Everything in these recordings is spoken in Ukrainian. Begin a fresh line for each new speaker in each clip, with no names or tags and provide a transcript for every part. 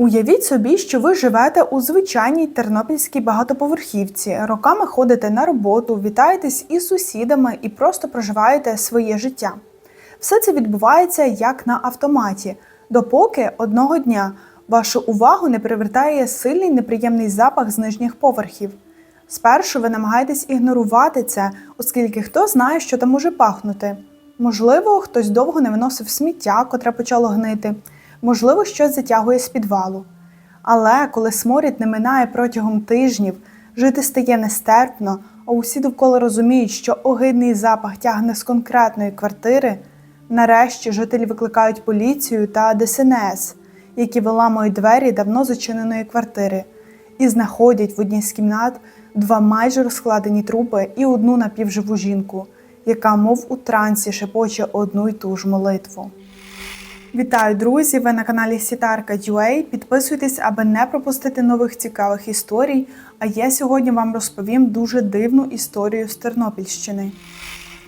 Уявіть собі, що ви живете у звичайній тернопільській багатоповерхівці, роками ходите на роботу, вітаєтесь із сусідами і просто проживаєте своє життя. Все це відбувається як на автоматі, допоки одного дня вашу увагу не привертає сильний неприємний запах з нижніх поверхів. Спершу ви намагаєтесь ігнорувати це, оскільки хто знає, що там може пахнути. Можливо, хтось довго не виносив сміття, котре почало гнити, можливо, щось затягує з підвалу. Але коли сморід не минає протягом тижнів, жити стає нестерпно, а усі довкола розуміють, що огидний запах тягне з конкретної квартири, нарешті жителі викликають поліцію та ДСНС, які виламують двері давно зачиненої квартири, і знаходять в одній з кімнат два майже розкладені трупи і одну напівживу жінку, яка, мов у трансі, шепоче одну й ту ж молитву. Вітаю, друзі! Ви на каналі Сітарка UA. Підписуйтесь, аби не пропустити нових цікавих історій. А я сьогодні вам розповім дуже дивну історію з Тернопільщини.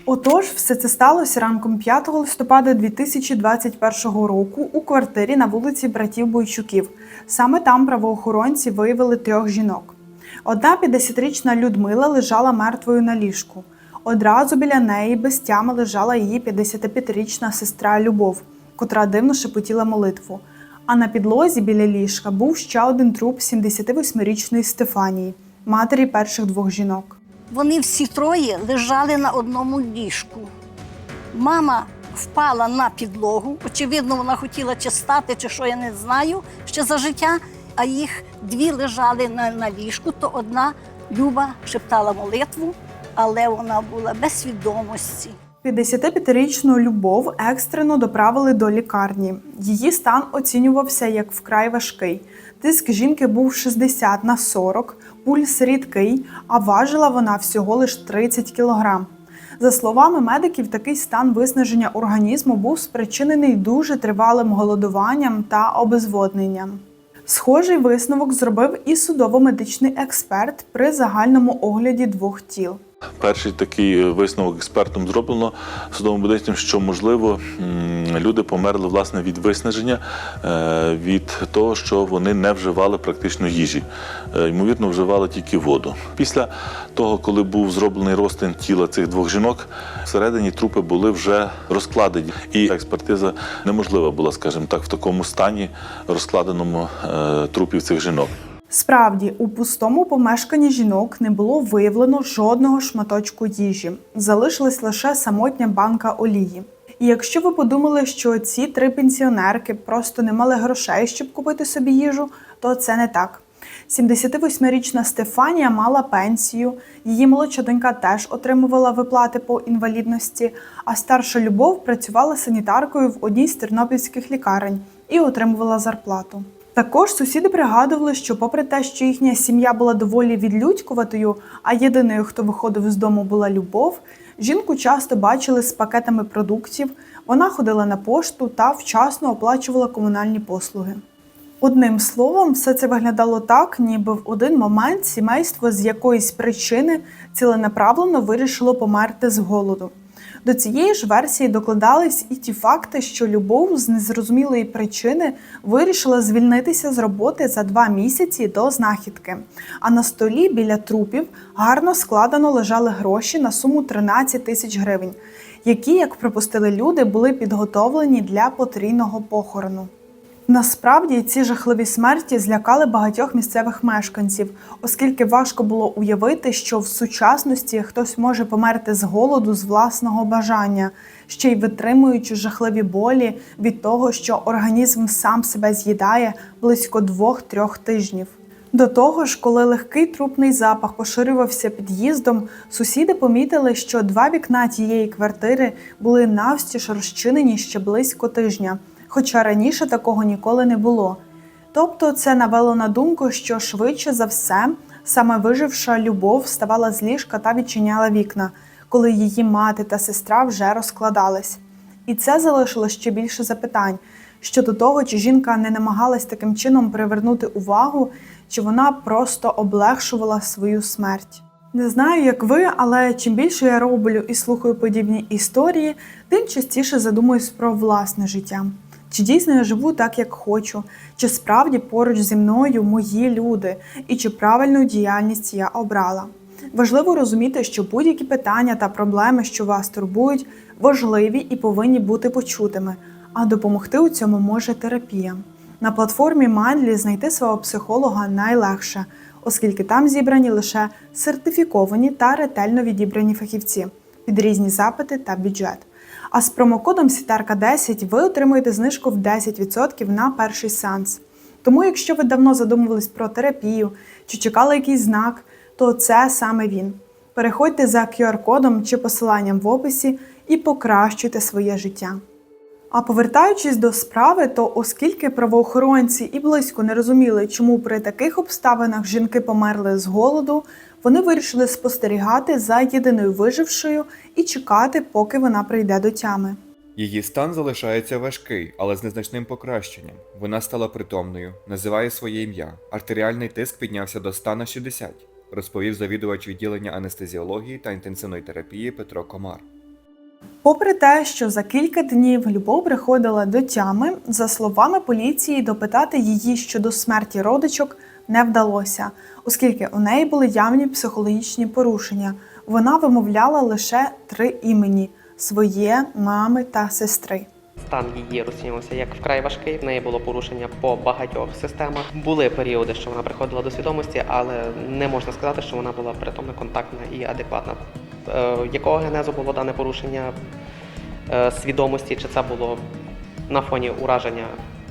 Отож, все це сталося ранком 5 листопада 2021 року у квартирі на вулиці братів Бойчуків. Саме там правоохоронці виявили трьох жінок. Одна 50-річна Людмила лежала мертвою на ліжку. Одразу біля неї без тями лежала її 55-річна сестра Любов, котра дивно шепотіла молитву. А на підлозі біля ліжка був ще один труп 78-річної Стефанії, матері перших двох жінок.
Вони всі троє лежали на одному ліжку. Мама впала на підлогу. Очевидно, вона хотіла чи стати, чи що я не знаю ще за життя. А їх дві лежали на, на ліжку, то одна Люба шептала молитву, але вона була без свідомості.
55-річну Любов екстрено доправили до лікарні. Її стан оцінювався як вкрай важкий. Тиск жінки був 60 на 40, пульс рідкий, а важила вона всього лиш 30 кілограм. За словами медиків, такий стан виснаження організму був спричинений дуже тривалим голодуванням та обезводненням. Схожий висновок зробив і судово-медичний експерт при загальному огляді двох тіл.
Перший такий висновок експертом зроблено судовим медичним, що можливо люди померли власне від виснаження, е, від того, що вони не вживали практично їжі. Е, Ймовірно, вживали тільки воду. Після того, коли був зроблений розтин тіла цих двох жінок, всередині трупи були вже розкладені, і експертиза неможлива була, скажімо так, в такому стані розкладеному е, трупів цих жінок.
Справді, у пустому помешканні жінок не було виявлено жодного шматочку їжі, залишилась лише самотня банка олії. І якщо ви подумали, що ці три пенсіонерки просто не мали грошей, щоб купити собі їжу, то це не так. 78-річна Стефанія мала пенсію, її молодша донька теж отримувала виплати по інвалідності, а старша Любов працювала санітаркою в одній з тернопільських лікарень і отримувала зарплату. Також сусіди пригадували, що, попри те, що їхня сім'я була доволі відлюдькуватою, а єдиною, хто виходив з дому, була любов, жінку часто бачили з пакетами продуктів, вона ходила на пошту та вчасно оплачувала комунальні послуги. Одним словом, все це виглядало так, ніби в один момент сімейство з якоїсь причини ціленаправленно вирішило померти з голоду. До цієї ж версії докладались і ті факти, що любов з незрозумілої причини вирішила звільнитися з роботи за два місяці до знахідки. А на столі біля трупів гарно складено лежали гроші на суму 13 тисяч гривень, які, як припустили люди, були підготовлені для потрійного похорону. Насправді ці жахливі смерті злякали багатьох місцевих мешканців, оскільки важко було уявити, що в сучасності хтось може померти з голоду з власного бажання, ще й витримуючи жахливі болі від того, що організм сам себе з'їдає близько двох-трьох тижнів. До того ж, коли легкий трупний запах поширювався під'їздом, сусіди помітили, що два вікна тієї квартири були навстіж розчинені ще близько тижня хоча раніше такого ніколи не було. Тобто це навело на думку, що швидше за все саме виживша любов вставала з ліжка та відчиняла вікна, коли її мати та сестра вже розкладались. І це залишило ще більше запитань щодо того, чи жінка не намагалась таким чином привернути увагу, чи вона просто облегшувала свою смерть. Не знаю, як ви, але чим більше я роблю і слухаю подібні історії, тим частіше задумуюсь про власне життя. Чи дійсно я живу так, як хочу, чи справді поруч зі мною мої люди, і чи правильну діяльність я обрала? Важливо розуміти, що будь-які питання та проблеми, що вас турбують, важливі і повинні бути почутими, а допомогти у цьому може терапія. На платформі Mindly знайти свого психолога найлегше, оскільки там зібрані лише сертифіковані та ретельно відібрані фахівці під різні запити та бюджет. А з промокодом сітарка 10 ви отримуєте знижку в 10% на перший сеанс. Тому, якщо ви давно задумувались про терапію чи чекали якийсь знак, то це саме він. Переходьте за QR-кодом чи посиланням в описі і покращуйте своє життя. А повертаючись до справи, то оскільки правоохоронці і близько не розуміли, чому при таких обставинах жінки померли з голоду, вони вирішили спостерігати за єдиною вижившою і чекати, поки вона прийде до тями.
Її стан залишається важкий, але з незначним покращенням. Вона стала притомною, називає своє ім'я. Артеріальний тиск піднявся до 100 на 60, розповів завідувач відділення анестезіології та інтенсивної терапії Петро Комар.
Попри те, що за кілька днів Любов приходила до тями, за словами поліції, допитати її щодо смерті родичок не вдалося, оскільки у неї були явні психологічні порушення. Вона вимовляла лише три імені своє, мами та сестри.
Стан її розцінювався як вкрай важкий. В неї було порушення по багатьох системах. Були періоди, що вона приходила до свідомості, але не можна сказати, що вона була притомна, контактна і адекватна. Е, якого генезу було дане порушення е, свідомості? Чи це було на фоні ураження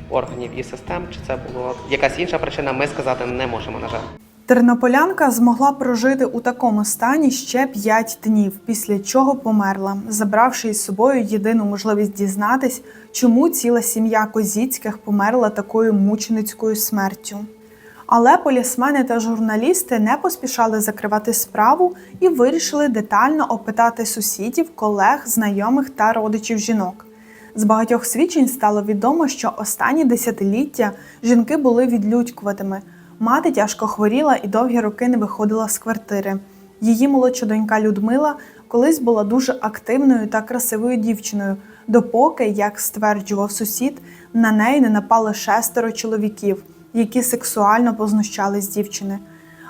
органів і систем, чи це була якась інша причина? Ми сказати не можемо, на жаль.
Тернополянка змогла прожити у такому стані ще 5 днів, після чого померла, забравши із собою єдину можливість дізнатись, чому ціла сім'я Козіцьких померла такою мученицькою смертю. Але полісмени та журналісти не поспішали закривати справу і вирішили детально опитати сусідів, колег, знайомих та родичів жінок. З багатьох свідчень стало відомо, що останні десятиліття жінки були відлюдькуватими. Мати тяжко хворіла і довгі роки не виходила з квартири. Її молодша донька Людмила колись була дуже активною та красивою дівчиною, допоки, як стверджував сусід, на неї не напали шестеро чоловіків, які сексуально познущались з дівчини.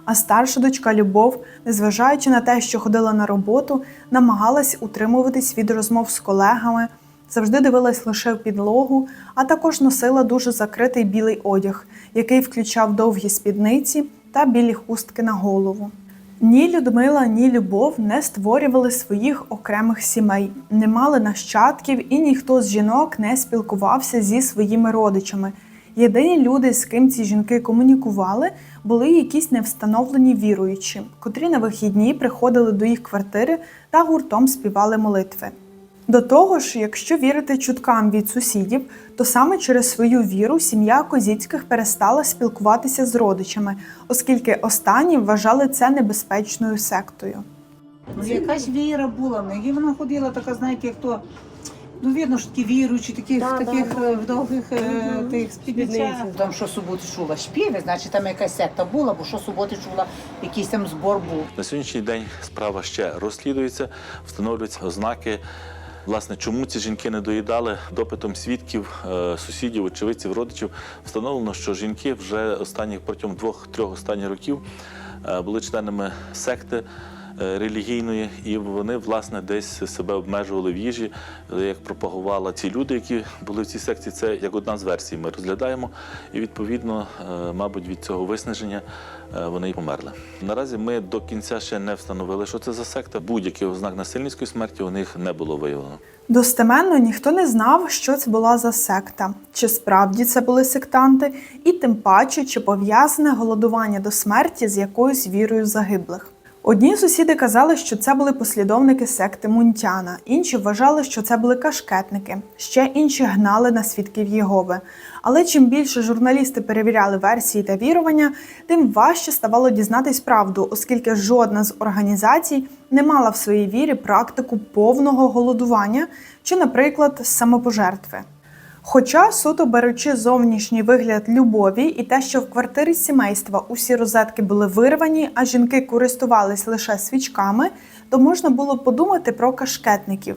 А старша дочка Любов, незважаючи на те, що ходила на роботу, намагалась утримуватись від розмов з колегами, завжди дивилась лише в підлогу, а також носила дуже закритий білий одяг, який включав довгі спідниці та білі хустки на голову. Ні Людмила, ні Любов не створювали своїх окремих сімей, не мали нащадків, і ніхто з жінок не спілкувався зі своїми родичами. Єдині люди, з ким ці жінки комунікували, були якісь невстановлені віруючі, котрі на вихідні приходили до їх квартири та гуртом співали молитви. До того ж, якщо вірити чуткам від сусідів, то саме через свою віру сім'я Козіцьких перестала спілкуватися з родичами, оскільки останні вважали це небезпечною сектою.
Якась віра була в них. Вона ходила така, знаєте, як. Ну, видно, що такі віруючі, такі, в таких е, в довгих е, тих спідницях. Там що суботи чула співи, значить там якась секта була, бо що суботи чула, якийсь там збор був.
На сьогоднішній день справа ще розслідується, встановлюються ознаки. Власне, чому ці жінки не доїдали допитом свідків, е, сусідів, очевидців, родичів, встановлено, що жінки вже останніх протягом двох-трьох останніх років е, були членами секти е, релігійної, і вони власне десь себе обмежували в їжі, е, як пропагували ці люди, які були в цій секції. Це як одна з версій. Ми розглядаємо, і відповідно, е, мабуть, від цього виснаження е, вони й померли. Наразі ми до кінця ще не встановили, що це за секта. Будь-яких ознак насильницької смерті у них не було виявлено.
Достеменно ніхто не знав, що це була за секта, чи справді це були сектанти, і тим паче, чи пов'язане голодування до смерті з якоюсь вірою загиблих. Одні сусіди казали, що це були послідовники секти Мунтяна, інші вважали, що це були кашкетники, ще інші гнали на свідків Єгови. Але чим більше журналісти перевіряли версії та вірування, тим важче ставало дізнатись правду, оскільки жодна з організацій не мала в своїй вірі практику повного голодування чи, наприклад, самопожертви. Хоча суто беручи зовнішній вигляд любові і те, що в квартирі сімейства усі розетки були вирвані, а жінки користувались лише свічками, то можна було подумати про кашкетників.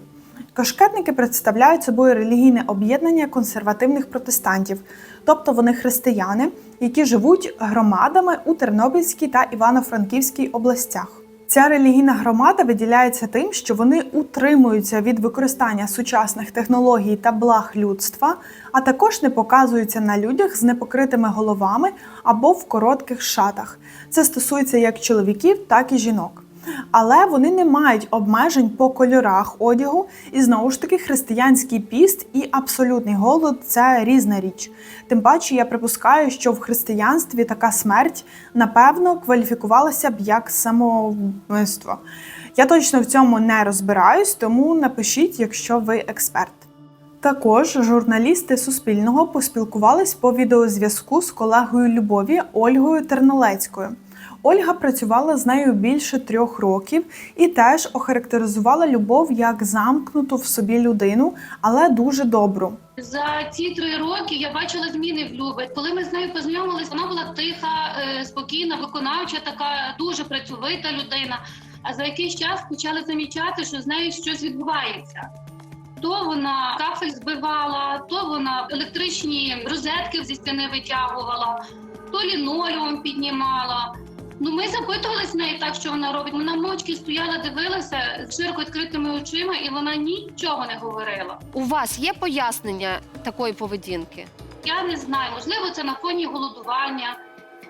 Кашкетники представляють собою релігійне об'єднання консервативних протестантів, тобто вони християни, які живуть громадами у Тернопільській та Івано-Франківській областях. Ця релігійна громада виділяється тим, що вони утримуються від використання сучасних технологій та благ людства, а також не показуються на людях з непокритими головами або в коротких шатах. Це стосується як чоловіків, так і жінок. Але вони не мають обмежень по кольорах одягу, і знову ж таки християнський піст і абсолютний голод це різна річ. Тим паче, я припускаю, що в християнстві така смерть напевно кваліфікувалася б як самовбивство. Я точно в цьому не розбираюсь, тому напишіть, якщо ви експерт. Також журналісти Суспільного поспілкувались по відеозв'язку з колегою Любові Ольгою Тернолецькою. Ольга працювала з нею більше трьох років і теж охарактеризувала любов як замкнуту в собі людину, але дуже добру.
За ці три роки я бачила зміни в Любі. Коли ми з нею познайомилися, вона була тиха, е, спокійна, виконавча, така дуже працьовита людина. А за якийсь час почали замічати, що з нею щось відбувається. То вона кафель збивала, то вона електричні розетки зі стіни витягувала, то лінолеум піднімала. Ну, ми запитувалися неї так, що вона робить. Вона мовчки стояла, дивилася з широко відкритими очима, і вона нічого не говорила.
У вас є пояснення такої поведінки?
Я не знаю, можливо, це на фоні голодування,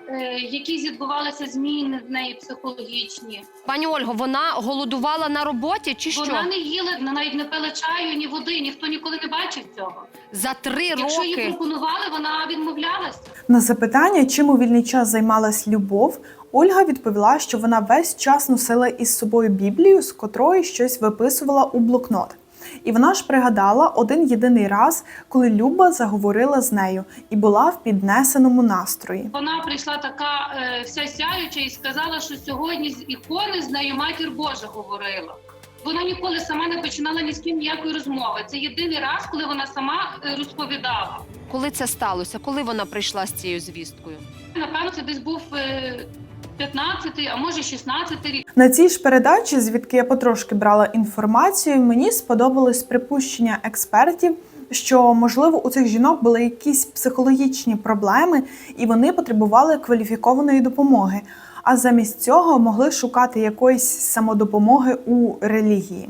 е, якісь відбувалися зміни в неї психологічні.
Пані Ольго, вона голодувала на роботі чи що?
Вона не їла, навіть не пила чаю, ні води, ніхто ніколи не бачив цього.
За три
Якщо їй
роки.
пропонували, вона відмовлялася.
На запитання, чим у вільний час займалась любов, Ольга відповіла, що вона весь час носила із собою Біблію, з котрої щось виписувала у блокнот. І вона ж пригадала один єдиний раз, коли Люба заговорила з нею і була в піднесеному настрої.
Вона прийшла така е, вся сяюча і сказала, що сьогодні з ікони з нею матір Божа говорила. Вона ніколи сама не починала ні з ким ніякої розмови. Це єдиний раз, коли вона сама е, розповідала.
Коли це сталося? Коли вона прийшла з цією звісткою?
Напевно, це десь був е, 15-й, а може 16-й рік.
На цій ж передачі, звідки я потрошки брала інформацію, мені сподобалось припущення експертів, що можливо у цих жінок були якісь психологічні проблеми, і вони потребували кваліфікованої допомоги. А замість цього могли шукати якоїсь самодопомоги у релігії.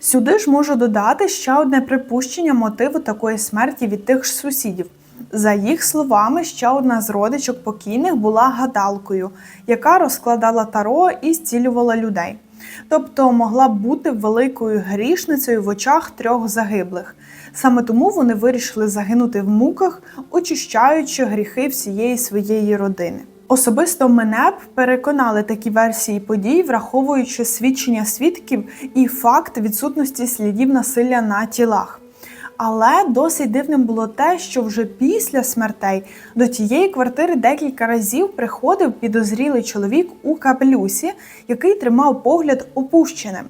Сюди ж можу додати ще одне припущення мотиву такої смерті від тих ж сусідів. За їх словами, ще одна з родичок покійних була гадалкою, яка розкладала таро і зцілювала людей. Тобто могла б бути великою грішницею в очах трьох загиблих. Саме тому вони вирішили загинути в муках, очищаючи гріхи всієї своєї родини. Особисто мене б переконали такі версії подій, враховуючи свідчення свідків і факт відсутності слідів насилля на тілах. Але досить дивним було те, що вже після смертей до тієї квартири декілька разів приходив підозрілий чоловік у капелюсі, який тримав погляд опущеним.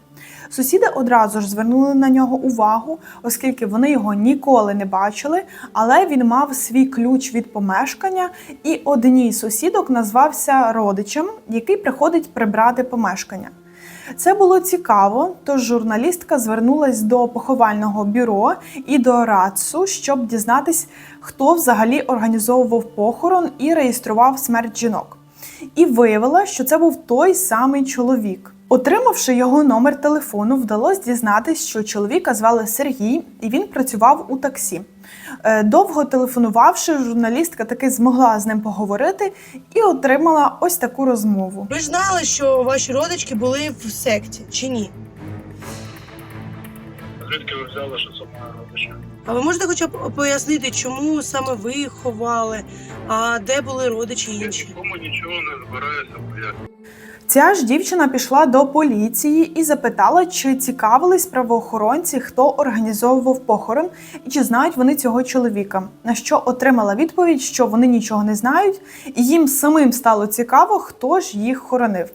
Сусіди одразу ж звернули на нього увагу, оскільки вони його ніколи не бачили, але він мав свій ключ від помешкання, і одній сусідок назвався родичем, який приходить прибрати помешкання. Це було цікаво, тож журналістка звернулась до поховального бюро і до РАЦУ, щоб дізнатись, хто взагалі організовував похорон і реєстрував смерть жінок. І виявила, що це був той самий чоловік. Отримавши його номер телефону, вдалося дізнатись, що чоловіка звали Сергій, і він працював у таксі. Е, Довго телефонувавши, журналістка таки змогла з ним поговорити і отримала ось таку розмову.
Ви ж знали, що ваші родички були в секті, чи ні?
Звідки ви взяли, що це моя родича?
А ви можете хоча б пояснити, чому саме ви їх ховали, а де були родичі інші?
Нікому нічого не збираюся пояснити.
Ця ж дівчина пішла до поліції і запитала, чи цікавились правоохоронці, хто організовував похорон і чи знають вони цього чоловіка. На що отримала відповідь, що вони нічого не знають, і їм самим стало цікаво, хто ж їх хоронив.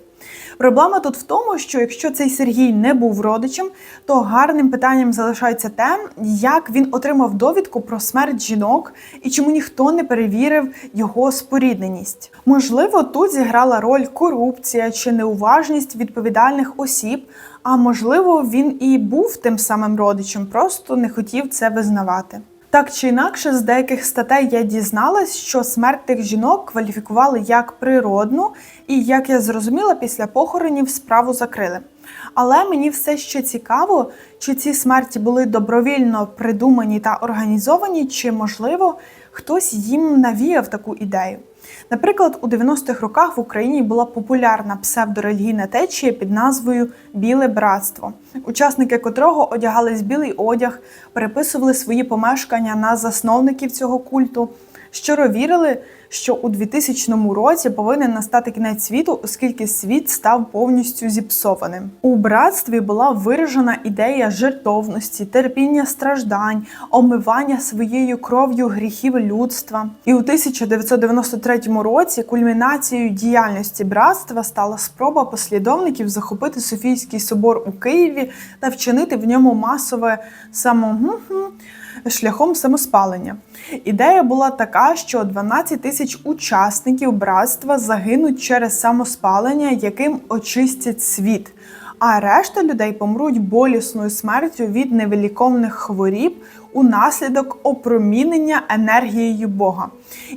Проблема тут в тому, що якщо цей Сергій не був родичем, то гарним питанням залишається те, як він отримав довідку про смерть жінок і чому ніхто не перевірив його спорідненість. Можливо, тут зіграла роль корупція чи неуважність відповідальних осіб. А можливо, він і був тим самим родичем, просто не хотів це визнавати. Так чи інакше, з деяких статей я дізналась, що смерть тих жінок кваліфікували як природну, і як я зрозуміла, після похоронів справу закрили. Але мені все ще цікаво, чи ці смерті були добровільно придумані та організовані, чи можливо хтось їм навіяв таку ідею. Наприклад, у 90-х роках в Україні була популярна псевдорелігійна течія під назвою Біле братство, учасники котрого одягались білий одяг, переписували свої помешкання на засновників цього культу, щиро вірили, що у 2000 році повинен настати кінець світу, оскільки світ став повністю зіпсованим. У братстві була виражена ідея жертовності, терпіння страждань, омивання своєю кров'ю гріхів людства. І у 1993 році кульмінацією діяльності братства стала спроба послідовників захопити Софійський собор у Києві та вчинити в ньому масове само шляхом самоспалення. Ідея була така, що 12 тисяч учасників братства загинуть через самоспалення, яким очистять світ. А решта людей помруть болісною смертю від невиліковних хворіб унаслідок опромінення енергією Бога.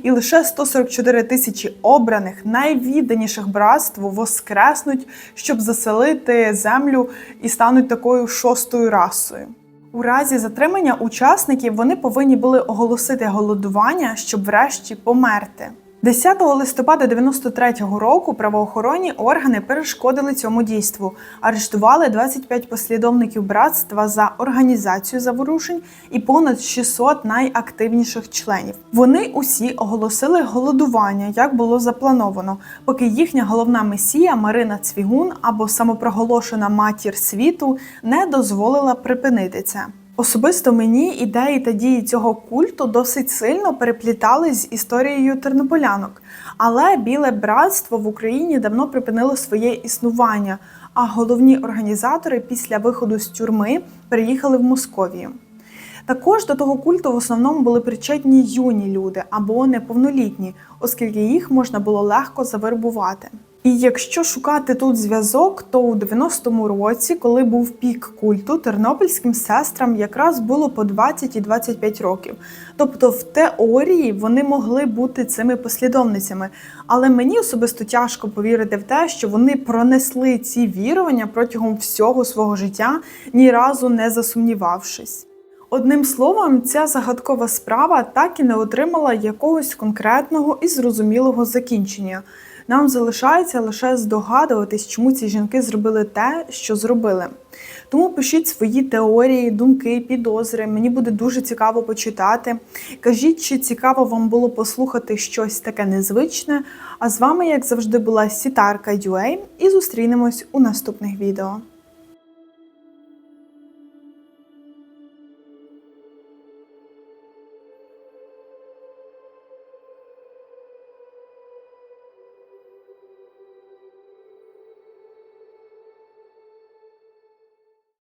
І лише 144 тисячі обраних найвідданіших братству воскреснуть, щоб заселити землю і стануть такою шостою расою. У разі затримання учасників вони повинні були оголосити голодування, щоб врешті померти. 10 листопада 93-го року правоохоронні органи перешкодили цьому дійству, арештували 25 послідовників братства за організацію заворушень і понад 600 найактивніших членів. Вони усі оголосили голодування, як було заплановано, поки їхня головна месія Марина Цвігун або самопроголошена матір світу не дозволила припинити це. Особисто мені ідеї та дії цього культу досить сильно переплітались з історією тернополянок. Але біле братство в Україні давно припинило своє існування, а головні організатори після виходу з тюрми переїхали в Московію. Також до того культу в основному були причетні юні люди або неповнолітні, оскільки їх можна було легко завербувати. І якщо шукати тут зв'язок, то у 90-му році, коли був пік культу, тернопільським сестрам якраз було по 20 і 25 років. Тобто, в теорії вони могли бути цими послідовницями. Але мені особисто тяжко повірити в те, що вони пронесли ці вірування протягом всього свого життя, ні разу не засумнівавшись. Одним словом, ця загадкова справа так і не отримала якогось конкретного і зрозумілого закінчення. Нам залишається лише здогадуватись, чому ці жінки зробили те, що зробили. Тому пишіть свої теорії, думки, підозри. Мені буде дуже цікаво почитати. Кажіть, чи цікаво вам було послухати щось таке незвичне. А з вами, як завжди, була Сітарка UA і зустрінемось у наступних відео.